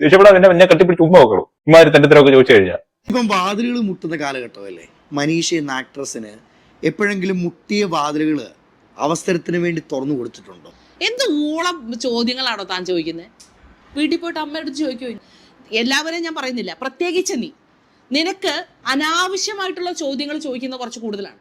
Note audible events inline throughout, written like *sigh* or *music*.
ദേഷ്യപ്പെടാൻ എന്നെ എന്നെ കെട്ടിപ്പിടിച്ച് ഉമ്മ വെക്കണം. ഇമാര് തന്റെ തരമൊക്കെ ചോദിച്ചു കഴിഞ്ഞാൽ ഇപ്പം വാതിലുകൾ മുട്ടുന്ന കാലഘട്ടമല്ലേ? മനീഷ എന്ന ആക്ട്രസിന് എപ്പോഴെങ്കിലും മുട്ടിയ വാതിലുകൾ അവസരത്തിന് വേണ്ടി തുറന്നു കൊടുത്തിട്ടുണ്ടോ? എന്ത് ഊളം ചോദ്യങ്ങളാണോ താൻ ചോദിക്കുന്നത് വീട്ടിൽ പോയിട്ട് അമ്മയോട് ചോദിക്കൂ? എല്ലാവരെയും ഞാൻ പറയുന്നില്ല. പ്രത്യേകിച്ച് നീ. നിനക്ക് അനാവശ്യമായിട്ടുള്ള ചോദ്യങ്ങൾ ചോദിക്കുന്ന കുറച്ച് കൂടുതലാണ്.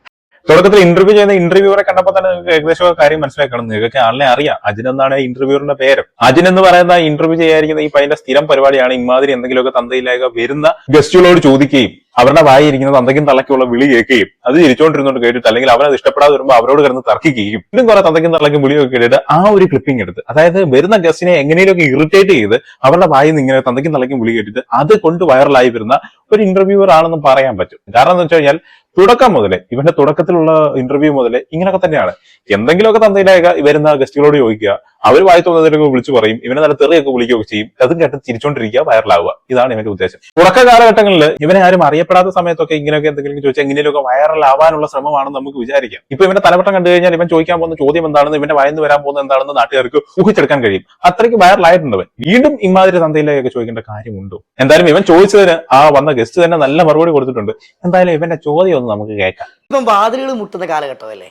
തുടക്കത്തിൽ ഇന്റർവ്യൂ ചെയ്യുന്ന ഇന്റർവ്യൂവറെ കണ്ടപ്പോൾ തന്നെ നിങ്ങൾക്ക് ഏകദേശം കാര്യം മനസ്സിലാക്കണം. നിങ്ങൾക്ക് ആളിനെ അറിയാം. അജിൻ എന്നാണ് ഇന്റർവ്യൂറിന്റെ പേര്. അജിൻ എന്ന് പറയുന്ന ഇന്റർവ്യൂ ചെയ്യാതിരിക്കുന്ന ഈ പയ്യന്റെ സ്ഥിരം പരിപാടിയാണ് ഇമാതിരി എന്തെങ്കിലുമൊക്കെ തന്തയിലേക്ക് വരുന്ന ഗസ്റ്റുകളോട് ചോദിക്കുകയും അവരുടെ വായി ഇരിക്കുന്നത് തന്തയ്ക്കും തള്ളയ്ക്കുള്ള വിളി കേൾക്കുകയും അത് ചിരിച്ചോണ്ടിരുന്നോണ്ട് കേട്ടിട്ട് അല്ലെങ്കിൽ അവരത് ഇഷ്ടപ്പെടാതെ വരുമ്പോൾ അവരോട് കിടന്ന് തർക്കിക്കുകയും ഇതും കുറെ തന്തയ്ക്കും തള്ളയ്ക്കും വിളിയൊക്കെ കേട്ടിട്ട് ആ ഒരു ക്ലിപ്പിംഗ് എടുത്ത് അതായത് വരുന്ന ഗസ്റ്റിനെ എങ്ങനെയൊക്കെ ഇറിറ്റേറ്റ് ചെയ്ത് അവരുടെ വായിൽ നിന്ന് ഇങ്ങനെ തന്തയ്ക്കും തള്ളയ്ക്കും വിളി കേട്ടിട്ട് അത് കൊണ്ട് വൈറലായി വരുന്ന ഒരു ഇന്റർവ്യൂവർ ആണെന്ന് പറയാൻ പറ്റും. കാരണം എന്ന് വെച്ച് കഴിഞ്ഞാൽ തുടക്കം മുതലേ ഇവന്റെ തുടക്കത്തിലുള്ള ഇന്റർവ്യൂ മുതലേ ഇങ്ങനെയൊക്കെ തന്നെയാണ്. എന്തെങ്കിലുമൊക്കെ തന്തയിലേക്ക് വരുന്ന ഗസ്റ്റുകളോട് ചോദിക്കുക അവർ വായി തോന്നുന്നതിനൊക്കെ വിളിച്ചു പറയും ഇവനെ നല്ല തെറിയൊക്കെ വിളിക്കുകയൊക്കെ ചെയ്യും. അതും കേട്ട് തിരിച്ചോണ്ടിരിക്കുക വൈറലാവുക ഇതാണ് ഇവന്റെ ഉദ്ദേശം. തുടക്ക കാലഘട്ടങ്ങളിൽ ഇവനെ ആരും അറിയപ്പെടാത്ത സമയത്തൊക്കെ ഇങ്ങനെയൊക്കെ എന്തെങ്കിലും ചോദിച്ചാൽ എങ്ങനെയൊക്കെ വൈറലാവാനുള്ള ശ്രമമാണെന്ന് നമുക്ക് വിചാരിക്കാം. ഇപ്പൊ ഇവന്റെ തലവട്ടം കണ്ടു കഴിഞ്ഞാൽ ഇവൻ ചോദിക്കാൻ പോകുന്ന ചോദ്യം എന്താണെന്ന് ഇവന്റെ വായന്ന് വരാൻ പോകുന്നത് എന്താണെന്ന് നാട്ടുകാർക്ക് ഊഹിച്ചെടുക്കാൻ കഴിയും. അത്രയ്ക്ക് വൈറലായിട്ടുണ്ട് അവൻ. വീണ്ടും ഇമാതിരി തന്തയിലേക്കൊക്കെ ചോദിക്കേണ്ട കാര്യമുണ്ടോ? എന്തായാലും ഇവൻ ചോദിച്ചതിന് ആ വന്ന ഗസ്റ്റ് തന്നെ നല്ല മറുപടി കൊടുത്തിട്ടുണ്ട്. എന്തായാലും ഇവന്റെ ചോദ്യം ഒന്ന് നമുക്ക് കേൾക്കാം. ഇപ്പം വാതിലുകൾ മുട്ടുന്ന കാലഘട്ടമല്ലേ?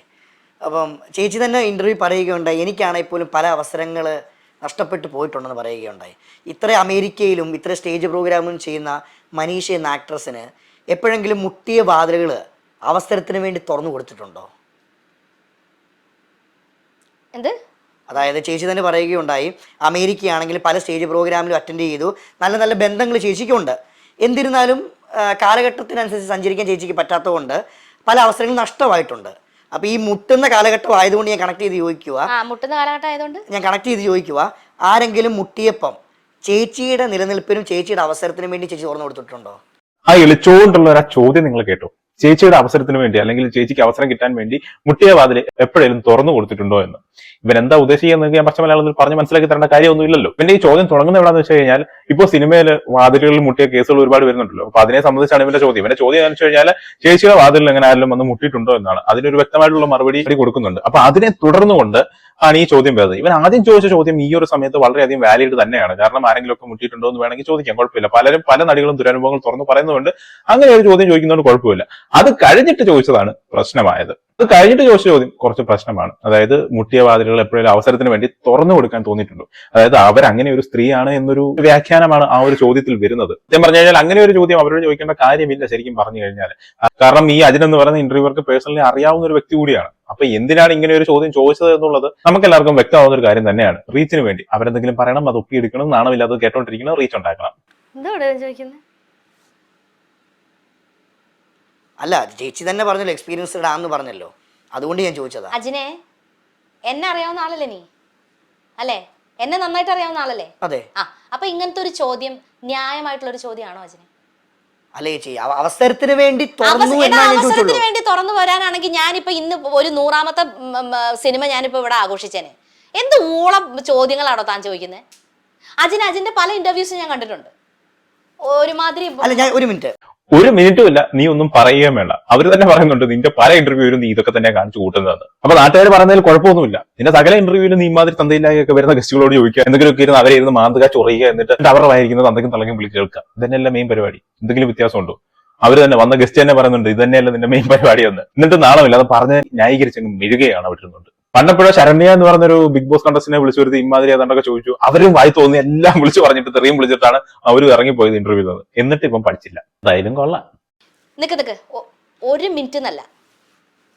അപ്പം ചേച്ചി തന്നെ ഇന്റർവ്യൂ പറയുകയുണ്ടായി. എനിക്കാണെങ്കിൽ പോലും പല അവസരങ്ങൾ നഷ്ടപ്പെട്ടു പോയിട്ടുണ്ടെന്ന് പറയുകയുണ്ടായി. ഇത്ര അമേരിക്കയിലും ഇത്ര സ്റ്റേജ് പ്രോഗ്രാമും ചെയ്യുന്ന മനീഷ എന്ന ആക്ട്രസിന് എപ്പോഴെങ്കിലും മുട്ടിയ വാതിലുകൾ അവസരത്തിന് വേണ്ടി തുറന്നു കൊടുത്തിട്ടുണ്ടോ? എന്ത്? അതായത് ചേച്ചി തന്നെ പറയുകയുണ്ടായി അമേരിക്കയാണെങ്കിൽ പല സ്റ്റേജ് പ്രോഗ്രാമിലും അറ്റൻഡ് ചെയ്തു. നല്ല നല്ല ബന്ധങ്ങൾ ചേച്ചിക്കുണ്ട്. എന്നിരുന്നാലും കാലഘട്ടത്തിനനുസരിച്ച് സഞ്ചരിക്കാൻ ചേച്ചിക്ക് പറ്റാത്തതുകൊണ്ട് പല അവസരങ്ങളും നഷ്ടമായിട്ടുണ്ട്. അപ്പോൾ ഈ മുട്ടുന്ന കാലഘട്ടം ആയതുകൊണ്ട് ഞാൻ കണക്ട് ചെയ്ത് ചോദിക്കുക ആ മുട്ടുന്ന കാലഘട്ടം ആയതുകൊണ്ട്? ഞാൻ കണക്ട് ചെയ്ത് ചോദിക്കുക ആരെങ്കിലും മുട്ടിയപ്പം ചേച്ചിയുടെ നിലനിൽപ്പിനും ചേച്ചിയുടെ അവസരത്തിനും വേണ്ടി ചേച്ചി തുറന്നു കൊടുത്തിട്ടുണ്ടോ? ആ എളിച്ചോണ്ടുള്ള ഒരു ആ ചോദ്യം നിങ്ങൾ കേട്ടോ. ചേച്ചിയുടെ അവസരത്തിന് വേണ്ടി അല്ലെങ്കിൽ ചേച്ചിക്ക് അവസരം കിട്ടാൻ വേണ്ടി മുട്ടിയ വാതിൽ എപ്പോഴേലും തുറന്നു കൊടുത്തിട്ടുണ്ടോ എന്ന്. ഇവൻ എന്താ ഉദ്ദേശിക്കുന്നത് ഞാൻ പച്ച മലയാളത്തിൽ പറഞ്ഞ് മനസ്സിലാക്കി തരേണ്ട കാര്യമൊന്നുമില്ലല്ലോ. പിന്നെ ഈ ചോദ്യം തുടങ്ങുന്ന എവിടെയാണെന്ന് വെച്ച് കഴിഞ്ഞാൽ ഇപ്പോൾ സിനിമയിൽ വാതിലുകളിൽ മുട്ടിയ കേസുകൾ ഒരുപാട് വരുന്നുണ്ടല്ലോ. അപ്പൊ അതിനെ സംബന്ധിച്ചാണ് ഇവന്റെ ചോദ്യം. ഇവന്റെ ചോദ്യം എന്ന് വെച്ച് കഴിഞ്ഞാൽ ചേച്ചിയുടെ വാതിലിൽ എങ്ങനെ ആരെങ്കിലും വന്ന് മുട്ടിയിട്ടുണ്ടോ എന്നാണ്. അതിനൊരു വ്യക്തമായിട്ടുള്ള മറുപടി കൊടുക്കുന്നുണ്ട്. അപ്പൊ അതിനെ തുടർന്നുകൊണ്ട് ആണ് ഈ ചോദ്യം വരുന്നത്. ഇവൻ ആദ്യം ചോദിച്ച ചോദ്യം ഈ ഒരു സമയത്ത് വളരെയധികം വാലിഡ് തന്നെയാണ്. കാരണം ആരെങ്കിലും ഒക്കെ മുട്ടിയിട്ടുണ്ടോ എന്ന് വേണമെങ്കിൽ ചോദിക്കാം കുഴപ്പമില്ല. പലരും പല നടികളും ദുരനുഭവങ്ങൾ തുറന്നു പറയുന്നതുകൊണ്ട് അങ്ങനെ ഒരു ചോദ്യം ചോദിക്കുന്നതുകൊണ്ട് കുഴപ്പമില്ല. അത് കഴിഞ്ഞിട്ട് ചോദിച്ചതാണ് പ്രശ്നമായത്. അത് കഴിഞ്ഞിട്ട് ചോദിച്ച ചോദ്യം കുറച്ച് പ്രശ്നമാണ്. അതായത് മുട്ടിയ വാതിലുകൾ എപ്പോഴും അവസരത്തിന് വേണ്ടി തുറന്നു കൊടുക്കാൻ തോന്നിയിട്ടുണ്ടോ? അതായത് അവർ അങ്ങനെ ഒരു സ്ത്രീയാണ് എന്നൊരു വ്യാഖ്യാനമാണ് ആ ഒരു ചോദ്യത്തിൽ വരുന്നത്. ഞാൻ പറഞ്ഞു കഴിഞ്ഞാൽ അങ്ങനെ ഒരു ചോദ്യം അവരോട് ചോദിക്കേണ്ട കാര്യമില്ല ശരിക്കും പറഞ്ഞു കഴിഞ്ഞാൽ കാരണം ഈ അജിൻ എന്ന് പറയുന്ന ഇന്റർവ്യൂവർക്ക് പേഴ്സണലി അറിയാവുന്ന ഒരു വ്യക്തി കൂടിയാണ്. അപ്പൊ എന്തിനാണ് ഇങ്ങനെ ഒരു ചോദ്യം ചോദിച്ചത് എന്നുള്ളത് നമുക്ക് എല്ലാവർക്കും വ്യക്തമാവുന്ന ഒരു കാര്യം തന്നെയാണ്. റീച്ചിന് വേണ്ടി അവരെന്തെങ്കിലും പറയണം അത് ഒപ്പിയെടുക്കണം നാണമില്ലാതെ കേട്ടോണ്ടിരിക്കണം റീച്ച് ഉണ്ടാക്കണം. ചോദിക്കുന്നത് അല്ല ചേച്ചി തന്നെ പറഞ്ഞല്ലോ എക്സ്പീരിയൻസ് ആണെന്ന് പറഞ്ഞല്ലോ. അതുകൊണ്ട് ഞാൻ ചോദിച്ചതാ. അജിനെ എന്നെ അറിയാവുന്ന ആളല്ലേ നീ? അല്ലേ? എന്നെ നന്നായിട്ട് അറിയാവുന്ന ആളല്ലേ? അതെ. ആ അപ്പൊ ഇങ്ങനത്തെ ഒരു ചോദ്യം ന്യായമായിട്ടുള്ള ഒരു ചോദ്യമാണോ അജിനെ? അല്ല ചേച്ചി അവ- അവസരത്തിന് വേണ്ടി തുറന്നു അവസ- എടാ, എന്നാണ് ഞാൻ അവസരത്തിന് ചോദിച്ചുള്ളൂ വേണ്ടി തുറന്നു വരാനാണെങ്കിൽ ഞാനിപ്പോ ഇന്ന് ഒരു നൂറാമത്തെ ഉം, ഉം, സിനിമ ഞാനിപ്പോ ഇവിടെ ആഘോഷിച്ചേനെ. എന്ത് ഊളം ചോദ്യങ്ങളാണോ താൻ ചോദിക്കുന്നത് അജിന് അജിന്റെ പല ഇന്റർവ്യൂസും ഞാൻ കണ്ടിട്ടുണ്ട്. ഒരുമാതിരി അല്ല ഞാൻ ഒരു മിനിറ്റ് ഒരു മിനിറ്റും ഇല്ല. നീ ഒന്നും പറയുകയും വേണ്ട. അവർ തന്നെ പറയുന്നുണ്ട് നിന്റെ പല ഇന്റർവ്യൂവിലും നീ ഇതൊക്കെ തന്നെ കാണിച്ചു കൂട്ടുന്നതെന്ന്. അപ്പൊ നാട്ടുകാർ പറയുന്നതിൽ കുഴപ്പമൊന്നുമില്ല. നിന്റെ സകല ഇന്റർവ്യൂവിലും നീ മാതിരി തന്തയിലായൊക്കെ വരുന്ന ഗസ്റ്റുകളോട് ചോദിക്കുക. എന്തെങ്കിലുമൊക്കെ ഇരുന്ന് അവരെ ഇരുന്ന് മാന്തുക ചൊറിയുക എന്നിട്ട് അവരുടെ വായിരിക്കുന്നത് തന്തയ്ക്കും തള്ളക്കും വിളി കേൾക്കുക. ഇതന്നെയല്ല മെയിൻ പരിപാടി. എന്തെങ്കിലും വ്യത്യാസമുണ്ടോ? അവർ തന്നെ വന്ന ഗസ്റ്റ് തന്നെ പറയുന്നുണ്ട് ഇത് തന്നെയല്ല നിന്റെ മെയിൻ പരിപാടി എന്ന് എന്നിട്ട് നാളമില്ല അത് പറഞ്ഞ് ന്യായീകരിച്ചെങ്കിൽ മെഴുകയാണ് അവിടെ ഇരുന്നുണ്ട് പണ്ടപ്പോഴോ ശരണ്യ എന്ന് പറഞ്ഞൊരു ബിഗ് ബോസ് കണ്ടസ്റ്റിനെ വിളിച്ചു വരുത്തി ഇമാതിരി ഏതാണ്ടൊക്കെ ചോദിച്ചു. അവരും വായി തോന്നി എല്ലാം വിളിച്ചു പറഞ്ഞിട്ട് തെറിയും വിളിച്ചിട്ടാണ് അവരും ഇറങ്ങിപ്പോയത് ഇന്റർവ്യൂ നിന്ന് എന്നിട്ട് ഇപ്പം പഠിച്ചില്ല. എന്തായാലും കൊള്ളാം. നിക്ക് നിക്ക്. ഒരു മിനിറ്റ് എന്നല്ല.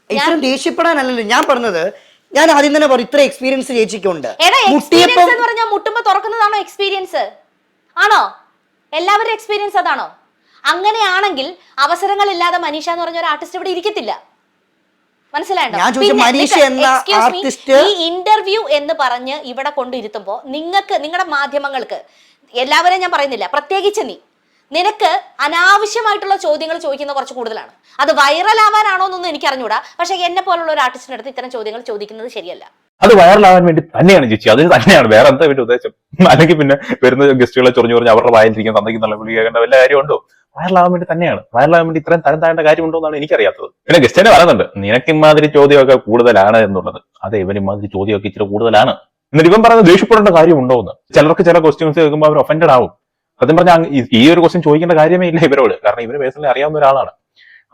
ഇത്രയും ദേഷ്യപ്പെടാനല്ലല്ലോ. ഞാൻ പറഞ്ഞത് ഞാൻ ആദ്യം തന്നെ പറഞ്ഞു ഇത്ര എക്സ്പീരിയൻസ് ചേച്ചിക്കുണ്ട് എടാ മുട്ടിയപ്പം എക്സ്പീരിയൻസ് എന്ന് പറഞ്ഞാൽ മുട്ടുമ്പോ തുറക്കുന്നതാണോ എക്സ്പീരിയൻസ് ആണോ? എല്ലാവരുടെ എക്സ്പീരിയൻസ് അതാണോ? അങ്ങനെയാണെങ്കിൽ അവസരങ്ങളില്ലാതെ മനീഷ എന്ന് പറഞ്ഞ ഒരു ആർട്ടിസ്റ്റ് ഇവിടെ ഇരിക്കത്തില്ല. മനസ്സിലായോ? ഈ ഇന്റർവ്യൂ എന്ന് പറഞ്ഞ് ഇവിടെ കൊണ്ടിരുത്തുമ്പോ നിങ്ങൾക്ക് നിങ്ങളുടെ മാധ്യമങ്ങൾക്ക് എല്ലാവരെയും ഞാൻ പറയുന്നില്ല പ്രത്യേകിച്ച് നീ നിനക്ക് അനാവശ്യമായിട്ടുള്ള ചോദ്യങ്ങൾ ചോദിക്കുന്ന കുറച്ച് കൂടുതലാണ്. അത് വൈറൽ ആവാനാണോ എന്നൊന്നും എനിക്ക് അറിഞ്ഞൂടാ പക്ഷെ എന്നെ പോലുള്ള ഒരു ആർട്ടിസ്റ്റിന്റെ അടുത്ത് ഇത്തരം ചോദ്യങ്ങൾ ചോദിക്കുന്നത് ശരിയല്ല. അത് വൈറലാവാൻ വേണ്ടി തന്നെയാണ് ചേച്ചി. അത് തന്നെയാണ്. വേറെ എന്താ വേണ്ടി ഉദ്ദേശം? അല്ലെങ്കിൽ പിന്നെ വരുന്ന ഗസ്റ്റുകളെ ചൊറിഞ്ഞു പറഞ്ഞ് അവരുടെ വായിലിരിക്കുന്ന തന്തയ്ക്ക് നല്ല വിളി കേൾക്കേണ്ട വല്ല കാര്യമുണ്ടോ? വൈറലാവാൻ വേണ്ടി തന്നെയാണ്. വൈറലാവാൻ വേണ്ടി ഇത്രയും തരം താഴേണ്ട കാര്യമുണ്ടോ എന്നാണ് എനിക്കറിയാത്തത്. പിന്നെ ഗസ്റ്റ് തന്നെ പറയുന്നുണ്ട് നിനക്ക് ഇമാതിരി ചോദ്യമൊക്കെ കൂടുതലാണ് എന്നുള്ളത്. അതെ ഇവൻ ഇമാതിരി ചോദ്യമൊക്കെ ഇച്ചിരി കൂടുതലാണ്. എന്നിട്ട് ഇവൻ പറയുന്നത് ദേഷ്യപ്പെടേണ്ട കാര്യമുണ്ടോ എന്ന്. ചിലർക്ക് ചില ക്വസ്റ്റ്യൻസ് കേൾക്കുമ്പോൾ അവർ ഒഫൻഡഡ് ആവും. സത്യം പറഞ്ഞാൽ ഈ ഒരു ക്വസ്റ്റ്യൻ ചോദിക്കേണ്ട കാര്യമേ ഇല്ല ഇവരോട്. കാരണം ഇവർ പേഴ്സണലി അറിയാവുന്ന ഒരാളാണ്.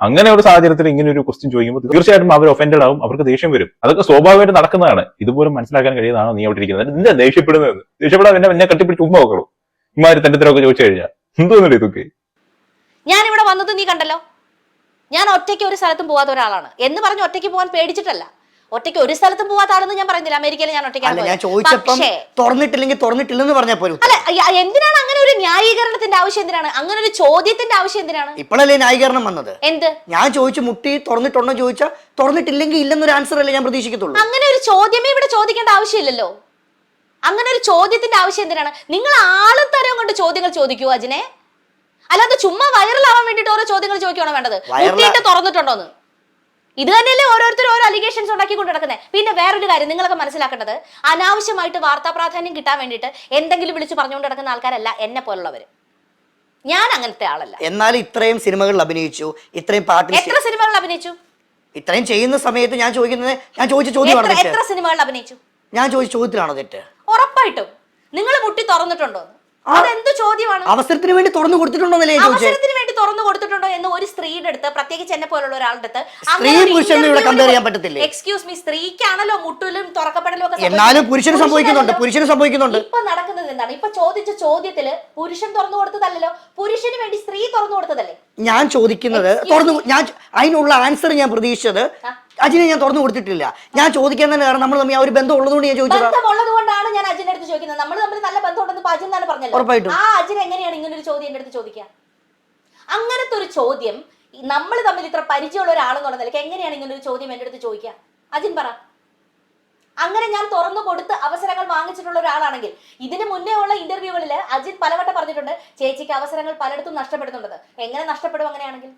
അങ്ങനെ ഒരു സാഹചര്യത്തിൽ ഇങ്ങനെ ഒരു ക്വസ്റ്റ്യൻ ചോദിക്കുമ്പോൾ തീർച്ചയായിട്ടും അവർ ഒഫൻഡഡ് ആവും അവർക്ക് ദേഷ്യം വരും. അതൊക്കെ സ്വാഭാവികമായിട്ട് നടക്കുന്നതാണ്. ഇതുപോലും മനസ്സിലാക്കാൻ കഴിയുന്നതാണോ നീ അവിടെ ഇരിക്കുന്നത്? നിന്റെ ദേഷ്യപ്പെടുന്നത് ദേഷ്യപ്പെടാൻ എന്നെ എന്നെ കട്ടിപ്പിടിച്ച് ഉമ്മ നോക്കണം ഇമാര് തന്റെ ചോദിച്ചു കഴിഞ്ഞാൽ എന്തോന്നില്ല ഇതൊക്കെ? ഞാൻ ഇവിടെ വന്നത് നീ കണ്ടല്ലോ. ഞാൻ ഒറ്റയ്ക്ക് ഒരു സ്ഥലത്തും പോവാത്ത ഒരാളാണ്. എന്ന് പറഞ്ഞ് ഒറ്റയ്ക്ക് പോകാൻ പേടിച്ചിട്ടല്ല. ഒറ്റയ്ക്ക് ഒരു സ്ഥലത്തും പോവാത്ത ആളെന്ന് ഞാൻ പറയുന്നില്ല അമേരിക്കയിൽ ഞാൻ ഒറ്റയ്ക്കാണ് അല്ല എന്തിനാണ് അങ്ങനെ ഒരു ന്യായീകരണത്തിന്റെ ആവശ്യം എന്തിനാണ്? അങ്ങനെ ഒരു ചോദ്യത്തിന്റെ ആവശ്യം എന്തിനാണ്? ഇപ്പോഴല്ലേ ന്യായീകരണം വന്നത്? എന്ത്? ഞാൻ ചോദിച്ചു മുട്ടി തുറന്നിട്ടുണ്ടോ ചോദിച്ചാൽ തുറന്നിട്ടില്ലെങ്കിൽ ഇല്ലെന്നൊരു ആൻസർ അല്ലേ ഞാൻ പ്രതീക്ഷിക്കത്തുള്ളൂ. അങ്ങനെ ഒരു ചോദ്യമേ ഇവിടെ ചോദിക്കേണ്ട ആവശ്യമില്ലല്ലോ. അങ്ങനെ ഒരു ചോദ്യത്തിന്റെ ആവശ്യം എന്തിനാണ്? നിങ്ങൾ ആളും തരം കൊണ്ട് ചോദ്യങ്ങൾ ചോദിക്കൂ അജിനെ? അല്ലാതെ ചുമ്മാ വൈറലാവാൻ വേണ്ടിട്ട് ഓരോ ചോദ്യങ്ങൾ ചോദിക്കുകയാണോ വേണ്ടത്? തുറന്നിട്ടുണ്ടോ തുറന്നിട്ടുണ്ടോന്ന്? ഇത് തന്നെയല്ലേ ഓരോരുത്തരും ഓരോ അലിഗേഷൻസ് ഉണ്ടാക്കി കൊണ്ട് നടക്കുന്നത് പിന്നെ വേറൊരു കാര്യം നിങ്ങളൊക്കെ മനസ്സിലാക്കേണ്ടത് അനാവശ്യമായിട്ട് വാർത്താ പ്രാധാന്യം കിട്ടാൻ വേണ്ടിയിട്ട് എന്തെങ്കിലും വിളിച്ച് പറഞ്ഞുകൊണ്ട് നടക്കുന്ന ആൾക്കാരല്ല എന്നെ പോലുള്ളവർ ഞാൻ അങ്ങനത്തെ ആളല്ല. എന്നാൽ ഇത്രയും സിനിമകളിൽ അഭിനയിച്ചു ഇത്രയും പാട്ട് എത്ര സിനിമകളിൽ അഭിനയിച്ചു? ഇത്രയും ചെയ്യുന്ന സമയത്ത് ഞാൻ ചോദിക്കുന്നത് ഞാൻ ചോദിച്ച ചോദ്യമാണ് എത്ര സിനിമകൾ എത്ര സിനിമകളിൽ അഭിനയിച്ചു? ഞാൻ ചോദിച്ച ചോദ്യത്തിലാണോ തെറ്റ്? ഉറപ്പായിട്ടും. നിങ്ങൾ മുട്ടി തുറന്നിട്ടുണ്ടോ അതെന്ത് ചോദ്യമാണ്? അവസരത്തിന് വേണ്ടി തുറന്നു കൊടുത്തിട്ടുണ്ടോന്നല്ലേ ചോദിച്ചത് അവസരത്തിന് വേണ്ടി തുറന്നു കൊടുത്തിട്ടുണ്ടോ എന്ന് ഒരു സ്ത്രീയുടെ അടുത്ത് പ്രത്യേകിച്ച് എന്നെ പോലുള്ള ഒരാളുടെ അടുത്ത് എക്സ്ക്യൂസ് മീ സ്ത്രീക്കാണല്ലോ മുട്ടലും തുറക്കപ്പെടലും ഒക്കെ എന്നാലും. പുരുഷന് സംഭവിക്കുന്നുണ്ട്. പുരുഷന് സംഭവിക്കുന്നുണ്ട്. ഇപ്പൊ നടക്കുന്നത് എന്താണ്? ഇപ്പൊ ചോദിച്ച ചോദ്യത്തിൽ പുരുഷൻ തുറന്നു കൊടുത്തതല്ലല്ലോ പുരുഷന് വേണ്ടി സ്ത്രീ തുറന്നു കൊടുത്തതല്ലേ? ഞാൻ ചോദിക്കുന്നത് തുറന്നു ഞാൻ അതിനുള്ള ആൻസർ ഞാൻ പ്രതീക്ഷിച്ചത് അജിനെ ഞാൻ തുറന്നു കൊടുത്തിട്ടില്ല. ഞാൻ ചോദിക്കാൻ തന്നെ കാരണം നമ്മൾ തമ്മിൽ ആ ഒരു ബന്ധം ഉള്ളതുകൊണ്ട് ഞാൻ ചോദിച്ചതാ ബന്ധമുള്ളത് കൊണ്ടാണ് ഞാൻ അജിന്റെ അടുത്ത് ചോദിക്കുന്നത്? നമ്മൾ തമ്മിൽ നല്ല ബന്ധമുണ്ടെന്ന് ഇപ്പൊ അജിൻ തന്നെ പറഞ്ഞല്ലോ. ആ അജിൻ എങ്ങനെയാണ് ഇങ്ങനെ ഒരു ചോദ്യം എന്റെ അടുത്ത് ചോദിക്കുക? അങ്ങനത്തെ ഒരു ചോദ്യം നമ്മൾ തമ്മിൽ ഇത്ര പരിചയമുള്ള ഒരാളെന്നുള്ള നിലയ്ക്ക് എങ്ങനെയാണ് ഇങ്ങനെ ഒരു ചോദ്യം എന്റെ അടുത്ത് ചോദിക്കുക? അജിൻ പറ. അങ്ങനെ ഞാൻ തുറന്നു കൊടുത്ത് അവസരങ്ങൾ വാങ്ങിച്ചിട്ടുള്ള ഒരാളാണെങ്കിൽ ഇതിന് മുന്നേ ഉള്ള ഇന്റർവ്യൂകളിൽ അജിത് പലവട്ടം പറഞ്ഞിട്ടുണ്ട് ചേച്ചിക്ക് അവസരങ്ങൾ പലയിടത്തും നഷ്ടപ്പെടുന്നുണ്ട്. എങ്ങനെ നഷ്ടപ്പെടും അങ്ങനെയാണെങ്കിൽ?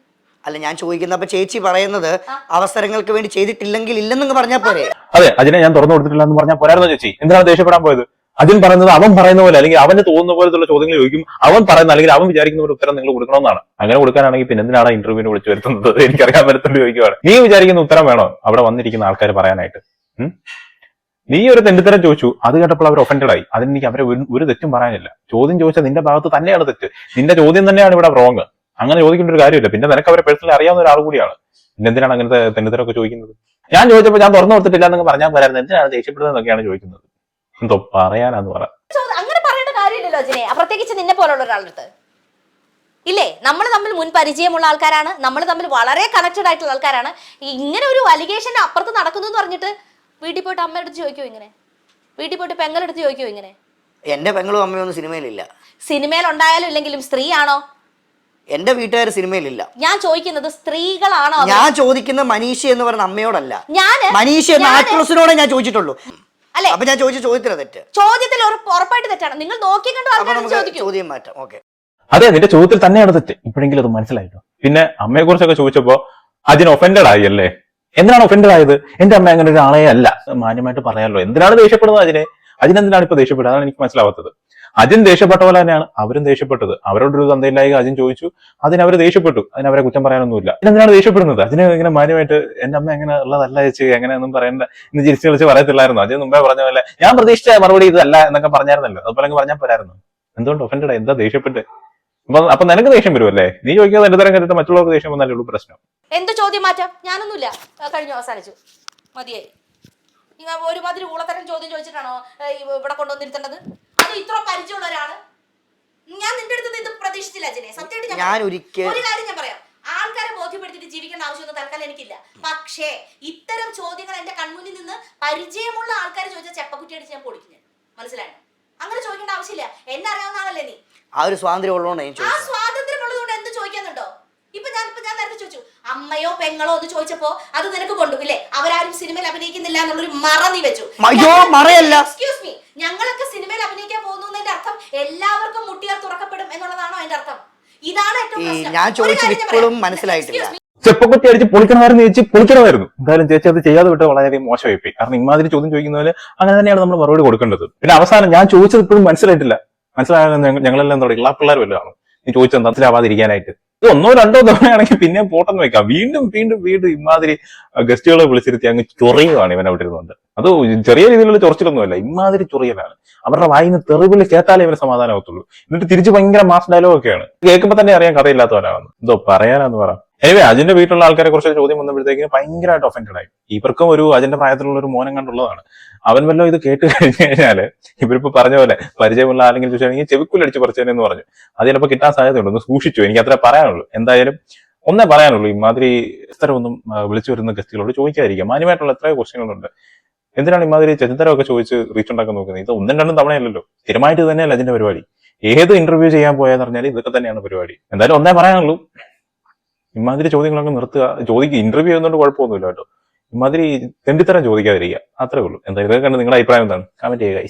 അല്ല ഞാൻ ചോദിക്കുന്നത് അപ്പൊ ചേച്ചി പറയുന്നത് അവസരങ്ങൾക്ക് വേണ്ടി ചെയ്തിട്ടില്ലെങ്കിൽ ഇല്ലെന്നങ്ങ് പറഞ്ഞാൽ പോരെ. അതെ അതിനെ ഞാൻ തുറന്നു കൊടുത്തിട്ടില്ല എന്ന് പറഞ്ഞാൽ പോരായിരുന്നു ചേച്ചി? എന്തിനാണ് ദേഷ്യപ്പെടാൻ പോയത്? അതിൻ പറയുന്നത് അവൻ പറയുന്ന പോലെ അല്ലെങ്കിൽ അവന് തോന്നുന്ന പോലത്തുള്ള ചോദ്യങ്ങൾ ചോദിക്കും അവൻ പറയുന്ന അല്ലെങ്കിൽ അവൻ വിചാരിക്കുന്ന പോലെ ഉത്തരം നിങ്ങൾ കൊടുക്കണമെന്നാണ്. അങ്ങനെ കൊടുക്കാനാണെങ്കിൽ പിന്നെ എന്തിനാണ് ഇന്റർവ്യൂവിന് വിളിച്ചു വരുത്തുന്നത്? *laughs* എനിക്കറിയാൻ പറ്റത്തോണ്ട് ചോദിക്കുവാണ്. നീ വിചാരിക്കുന്ന ഉത്തരം വേണോ? അവിടെ വന്നിരിക്കുന്ന ആൾക്കാർ പറയാനായിട്ട്. നീ ഒരു തെണ്ടിത്തരം ചോദിച്ചു അത് കേട്ടപ്പോൾ അവർ ഒഫൻഡഡ് ആയി. അതിന് എനിക്ക് അവരെ ഒരു- ഒരു തെറ്റും പറയാനില്ല. ചോദ്യം ചോദിച്ചാൽ നിന്റെ ഭാഗത്ത് തന്നെയാണ് തെറ്റ്. നിന്റെ ചോദ്യം തന്നെയാണ് ഇവിടെ റോങ് അങ്ങനെ ചോദിക്കേണ്ട ഒരു കാര്യമില്ല. പിന്നെ നിനക്ക് അവരെ പേഴ്സണലി അറിയാവുന്ന ഒരാൾ കൂടിയാണ്. പിന്നെ എന്തിനാണ് അങ്ങനത്തെ തെണ്ടിത്തരമൊക്കെ ചോദിക്കുന്നത്? ഞാൻ ചോദിച്ചപ്പോൾ ഞാൻ തുറന്നു കൊടുത്തിട്ടില്ല എന്നൊക്കെ പറഞ്ഞാൽ പോരായിരുന്നു. എന്തിനാണ് ദേഷ്യപ്പെടുന്നത് എന്നൊക്കെയാണ് ചോദിക്കുന്നത്. എന്തോ പറയാനാന്ന് പറ. അങ്ങനെ പറയേണ്ട കാര്യമില്ലല്ലോ അജിനെ പ്രത്യേകിച്ച് നിന്നെ പോലുള്ള ഒരാളുടെ അടുത്ത്. ഇല്ലേ? നമ്മൾ തമ്മിൽ മുൻ പരിചയമുള്ള ആൾക്കാരാണ്. നമ്മൾ തമ്മിൽ വളരെ കണക്റ്റഡ് ആയിട്ടുള്ള ആൾക്കാരാണ്. ഇങ്ങനെ ഒരു അലിഗേഷൻ അപ്പുറത്ത് നടക്കുന്നു എന്ന് പറഞ്ഞിട്ട് വീട്ടിൽ പോയിട്ട് അമ്മയുടെ അടുത്ത് ചോദിക്കുമോ ഇങ്ങനെ? വീട്ടിൽ പോയിട്ട് പെങ്ങളെടുത്ത് ചോദിക്കുമോ ഇങ്ങനെ? എന്റെ പെങ്ങളും അമ്മയൊന്നും ഒന്നും സിനിമയിലില്ല. സിനിമയിൽ ഉണ്ടായാലും ഇല്ലെങ്കിലും സ്ത്രീയാണോ? എന്റെ വീട്ടുകാർ സിനിമയിലില്ല. ഞാൻ ചോദിക്കുന്നത് സ്ത്രീകളാണോ? ഞാൻ ചോദിക്കുന്ന മനീഷ എന്ന് പറയുന്ന അമ്മയോടല്ല. ഞാൻ മനീഷ എന്ന ആക്ട്രസിനോടെ ഞാൻ ചോദിച്ചിട്ടുള്ളൂ. അല്ലെ? അപ്പൊ ഞാൻ ചോദിച്ച ചോദ്യത്തിന് തെറ്റ്. ചോദ്യത്തിൽ ഉറപ്പ് ഉറപ്പായിട്ട് തെറ്റാണ്. നിങ്ങൾ നോക്കി കണ്ടു ചോദ്യം മാറ്റാം. ഓക്കെ. അതെ നിന്റെ ചോദ്യത്തിൽ തന്നെയാണ് തെറ്റ്. ഇപ്പോഴെങ്കിലും അത് മനസ്സിലായിട്ടോ? പിന്നെ അമ്മയെ കുറിച്ചൊക്കെ ചോദിച്ചപ്പോ അതിന് ഒഫൻഡഡ് ആയി അല്ലേ? എന്തിനാണ് ഒഫൻഡഡ് ആയത്? എന്റെ അമ്മ അങ്ങനെ ഒരാളെ ആളെ അല്ല. മാന്യമായിട്ട് പറയാമല്ലോ എന്തിനാണ് ദേഷ്യപ്പെടുന്നത് അതിനെ? അതിനെന്തിനാണ് ഇപ്പൊ ദേഷ്യപ്പെടുന്നത് അതാണ് എനിക്ക് മനസ്സിലാവാത്തത്. അജിൻ ദേഷ്യപ്പെട്ട പോലെ തന്നെയാണ് അവരും ദേഷ്യപ്പെട്ടത്. അവരോടൊരു തന്തയില്ലായി അജിൻ ചോദിച്ചു. അതിന് അവർ ദേഷ്യപ്പെട്ടു. അതിന് അവരെ കുറ്റം പറയാനൊന്നുമില്ല. എന്തിനാണ് ദേഷ്യപ്പെടുന്നത്? അതിന് ഇങ്ങനെ മാന്യമായിട്ട് എന്റെ അമ്മ എങ്ങനെ ഉള്ളതല്ല ചേച്ചി? എങ്ങനെയൊന്നും പറയണ്ട ഇന്ന് ചിരിച്ചു കളിച്ച് പറയത്തില്ലായിരുന്നു. അജിന് മുമ്പേ പറഞ്ഞ പോലെ ഞാൻ പ്രതീക്ഷിച്ച മറുപടി ഇതല്ല എന്നൊക്കെ പറഞ്ഞായിരുന്നല്ലോ. അതുപോലെ പറഞ്ഞാൽ പോരായിരുന്നു. എന്തുകൊണ്ട് ഒഫൻഡഡ് എന്താ ദേഷ്യപ്പെട്ട്? അപ്പൊ നിനക്ക് ദേഷ്യം വരുമല്ലേ നീ ചോദിക്കാതെ എന്റെ തരം കണ്ടിട്ട് മറ്റുള്ളവർക്ക് ദേഷ്യം വന്നാലേ ഉള്ളൂ പ്രശ്നം. എന്ത് ചോദ്യം മാറ്റാം? ഞാനൊന്നുമില്ല. കഴിഞ്ഞു അവസാനിച്ചു. മതിയായി. ഒരുമാതിരി ഊളത്തരം ചോദ്യം ചോദിച്ചിട്ടാണോ ഇവിടെ കൊണ്ടുവന്നിരുത്തേണ്ടത്? അത് ഇത്ര പരിചയമുള്ള ഒരാൾ. ഞാൻ നിന്റെ അടുത്ത് ഇത് പ്രതീക്ഷിച്ചില്ല അജനെ. സത്യമായിട്ട് ഞാൻ ഒരിക്കൽ ഒരു കാര്യം ഞാൻ പറയാം. ആൾക്കാരെ ബോധ്യപ്പെടുത്തിട്ട് ജീവിക്കേണ്ട ആവശ്യമൊന്നും തൽക്കാലം എനിക്കില്ല. പക്ഷേ ഇത്തരം ചോദ്യങ്ങൾ എന്റെ കൺമുന്നിൽ നിന്ന് പരിചയമുള്ള ആൾക്കാർ ചോദിച്ചാൽ ചെപ്പക്കുറ്റി അടിച്ച് ഞാൻ. പൊളിക്കുന്നത് മനസ്സിലായോ? അങ്ങനെ ചോദിക്കേണ്ട ആവശ്യമില്ല. എന്നെ അറിയാവുന്ന ആളല്ലേ നീ? ആ ഒരു സ്വാതന്ത്ര്യം ഉള്ളതുകൊണ്ട് ആ സ്വാതന്ത്ര്യം ഉള്ളതുകൊണ്ട് എന്ത് ചോദിക്കാന്നുണ്ടോ ഇപ്പൊ ഞാൻ ഇപ്പൊ ഞാൻ നേരത്തെ ചോദിച്ചു അമ്മയോ പെങ്ങളോ എന്ന് ചോദിച്ചപ്പോ അത് നിനക്ക് കൊണ്ടു ഇല്ലേ അവരാരും സിനിമയിൽ അഭിനയിക്കുന്നില്ല എന്നുള്ളൊരു മറ നീ വെച്ചു. എക്സ്ക്യൂസ് മീ ഞങ്ങളൊക്കെ സിനിമയിൽ അഭിനയിക്കാൻ പോകുന്നതിന്റെ അർത്ഥം എല്ലാവർക്കും മുട്ടിയാൽ തുറക്കപ്പെടും എന്നുള്ളതാണോ അതിന്റെ അർത്ഥം? ഇതാണ് ഏറ്റവും. ഞാൻ ചോദിച്ചത് ഇപ്പോഴും മനസ്സിലായിട്ടില്ല. ചെപ്പക്കുത്തി അടിച്ച് പൊളിക്കണമായിരുന്നു ചേച്ചി പൊളിക്കണമായിരുന്നു. എന്തായാലും ചേച്ചി അത് ചെയ്യാതെ വിട്ട് വളരെയധികം മോശമായിപ്പോയി. കാരണം ഇമാതിരി ചോദ്യം ചോദിക്കുന്നതിന് അങ്ങനെ തന്നെയാണ് നമ്മൾ മറുപടി കൊടുക്കേണ്ടത്. പിന്നെ അവസാനം ഞാൻ ചോദിച്ചത് ഇപ്പോഴും മനസ്സിലായിട്ടില്ല. മനസ്സിലാകാൻ ഞങ്ങ- ഞങ്ങളെല്ലാം തുടങ്ങി എല്ലാ പിള്ളേർ വല്ലതാണ് നീ ചോദിച്ചത് മനസ്സിലാവാതിരിക്കാനായിട്ട്. ഇത് ഒന്നോ രണ്ടോ തവണയാണെങ്കിൽ പിന്നെ പോട്ടെന്ന് വെക്കാം. വീണ്ടും വീണ്ടും വീണ്ടും ഇമാതിരി ഗസ്റ്റുകളെ വിളിച്ചിരുത്തി അങ്ങ് ചൊറിയുകയാണ് ഇവൻ അവിടെ ഇരുന്നുകൊണ്ട്. അത് ചെറിയ രീതിയിലുള്ള ചൊറിച്ചിലൊന്നുമല്ല ഇമാതിരി ചൊറിയലാണ്. അവരുടെ വായിന്ന് തെറിവിൽ കേട്ടാലേ ഇവരെ സമാധാനമാകത്തുള്ളൂ എന്നിട്ട് തിരിച്ച് ഭയങ്കര മാസ് ഡയലോഗ് ഒക്കെയാണ് കേൾക്കുമ്പോൾ തന്നെ അറിയാൻ കഥയില്ലാത്തവരാണ് എന്തോ പറയാനാന്ന് പറ. എനിവേ അജിന്റെ വീട്ടിലുള്ള ആൾക്കാരെ കുറിച്ച് ചോദ്യം വന്നപ്പോഴത്തേക്കും ഭയങ്കരമായിട്ട് ഒഫൻഡഡ് ആയി. ഇവർക്കും ഒരു അജിന്റെ പ്രായത്തിലുള്ള ഒരു മോനം കണ്ടുള്ളതാണ്. അവൻ വല്ലോ ഇത് കേട്ട് കഴിഞ്ഞു കഴിഞ്ഞാൽ ഇവരിപ്പോ പറഞ്ഞ പോലെ പരിചയമുള്ള ആരെങ്കിലും ചോദിച്ചാണെങ്കിൽ ചെവിക്കുലടിച്ച് പറിച്ചേനെന്ന് പറഞ്ഞു. അത് ചിലപ്പോൾ കിട്ടാൻ സാധ്യതയുണ്ട് ഒന്ന് സൂക്ഷിച്ചു. എനിക്ക് അത്ര പറയാനുള്ളൂ. എന്തായാലും ഒന്നേ പറയാനുള്ളൂ. ഇമാതിരി ഇത്തരമൊന്നും വിളിച്ചു വരുന്ന ഗസ്റ്റുകളോട് ചോദിക്കാതിരിക്കുക. മാന്യമായിട്ടുള്ള എത്രയോ ക്വസ്റ്റ്യങ്ങളുണ്ട് എന്തിനാണ് ഇമാതിരി ചെറുതരമൊക്കെ ചോദിച്ച് റീച്ച് ഉണ്ടാക്കാൻ നോക്കുന്നത്? ഇത് ഒന്നും രണ്ടും തവണയല്ലല്ലോ. സ്ഥിരമായിട്ട് തന്നെയല്ല അതിന്റെ പരിപാടി. ഏത് ഇന്റർവ്യൂ ചെയ്യാൻ പോയെന്ന് പറഞ്ഞാൽ ഇതൊക്കെ തന്നെയാണ് പരിപാടി. എന്തായാലും ഒന്നേ പറയാനുള്ളൂ. ഇമാതിരി ചോദ്യങ്ങളൊക്കെ നിർത്തുക. ചോദിക്കുക ഇന്റർവ്യൂ ചെയ്യുന്നതുകൊണ്ട് കുഴപ്പമൊന്നുമില്ല കേട്ടോ. ഇമാതിരി തെണ്ടിത്തരം ചോദിക്കാതിരിക്കുക. അത്രേ ഉള്ളൂ. എന്തായാലും ഇതൊക്കെ കണ്ട് നിങ്ങളുടെ അഭിപ്രായം എന്താണ്? കമന്റ് ചെയ്യുക.